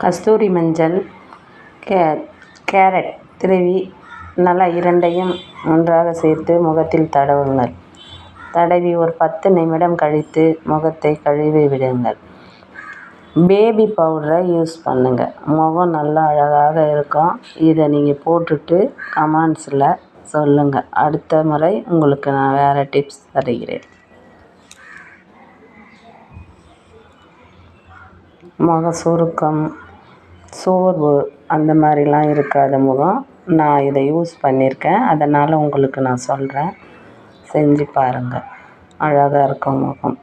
கஸ்தூரி மஞ்சள் K carrot துருவி நல்லா இரண்டையும் ஒன்றாக சேர்த்து முகத்தில் தடவுங்கள். தடவி ஒரு பத்து நிமிடம் கழித்து முகத்தை கழுவி விடுங்கள். பேபி பவுடரை யூஸ் பண்ணுங்கள் முகம் நல்லா அழகாக இருக்கும். இதை நீங்கள் போட்டுட்டு கமெண்ட்ஸில் சொல்லுங்கள் அடுத்த முறை உங்களுக்கு நான் வேறு டிப்ஸ் தருகிறேன். முக சுருக்கம் சோர்வு அந்த மாதிரிலாம் இருக்காது முகம் நான் இதை யூஸ் பண்ணியிருக்கேன். அதனால் உங்களுக்கு நான் சொல்கிறேன். செஞ்சு பாருங்கள் அழகாக இருக்கும் முகம்.